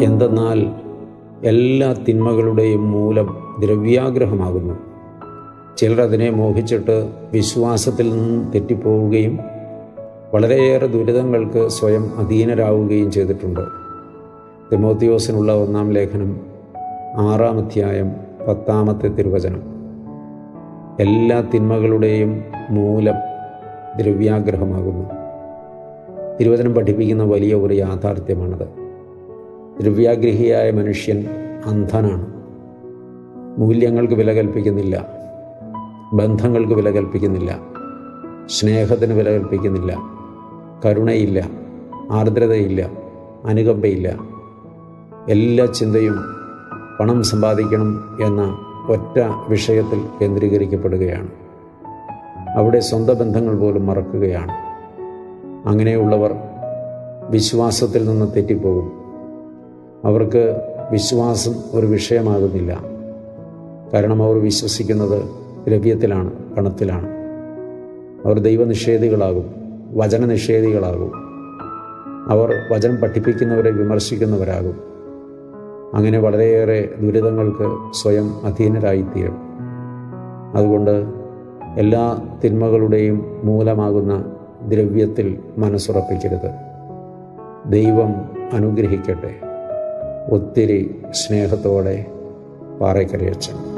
എന്തെന്നാൽ എല്ലാ തിന്മകളുടെയും മൂലം ദ്രവ്യാഗ്രഹമാകുന്നു. ചിലർ അതിനെ മോഹിച്ചിട്ട് വിശ്വാസത്തിൽ നിന്നും തെറ്റിപ്പോവുകയും വളരെയേറെ ദുരിതങ്ങൾക്ക് സ്വയം അധീനരാവുകയും ചെയ്തിട്ടുണ്ട്. തിമോത്തിയോസിനുള്ള ഒന്നാം ലേഖനം ആറാം അധ്യായം പത്താമത്തെ തിരുവചനം. എല്ലാ തിന്മകളുടെയും മൂലം ദ്രവ്യാഗ്രഹമാകുന്നു. തിരുവചനം പഠിപ്പിക്കുന്ന വലിയ ഒരു യാഥാർത്ഥ്യമാണത്. ദ്രവ്യാഗ്രഹിയായ മനുഷ്യൻ അന്ധനാണ്. മൂല്യങ്ങൾക്ക് വില കൽപ്പിക്കുന്നില്ല. ബന്ധങ്ങൾക്ക് വില കൽപ്പിക്കുന്നില്ല. സ്നേഹത്തിന് വില കൽപ്പിക്കുന്നില്ല. കരുണയില്ല. ആർദ്രതയില്ല. അനുകമ്പയില്ല. എല്ലാ ചിന്തയും പണം സമ്പാദിക്കണം എന്ന ഒറ്റ വിഷയത്തിൽ കേന്ദ്രീകരിക്കപ്പെടുകയാണ്. അവിടെ സ്വന്തം ബന്ധങ്ങൾ പോലും മറക്കുകയാണ്. അങ്ങനെയുള്ളവർ വിശ്വാസത്തിൽ നിന്ന് തെറ്റിപ്പോകും. അവർക്ക് വിശ്വാസം ഒരു വിഷയമാകുന്നില്ല. കാരണം അവർ വിശ്വസിക്കുന്നത് ദ്രവ്യത്തിലാണ് പണത്തിലാണ്. അവർ ദൈവനിഷേധികളാകും വചനനിഷേധികളാകും. അവർ വചനം പഠിപ്പിക്കുന്നവരെ വിമർശിക്കുന്നവരാകും. അങ്ങനെ വളരെയേറെ ദുരിതങ്ങൾക്ക് സ്വയം അധീനരായിത്തീരും. അതുകൊണ്ട് എല്ലാ തിന്മകളുടെയും മൂലമാകുന്ന ദ്രവ്യത്തിൽ മനസ്സുറപ്പിക്കരുത്. ദൈവം അനുഗ്രഹിക്കട്ടെ. ഒത്തിരി സ്നേഹത്തോടെ പാറയ്ക്കരയച്ചൻ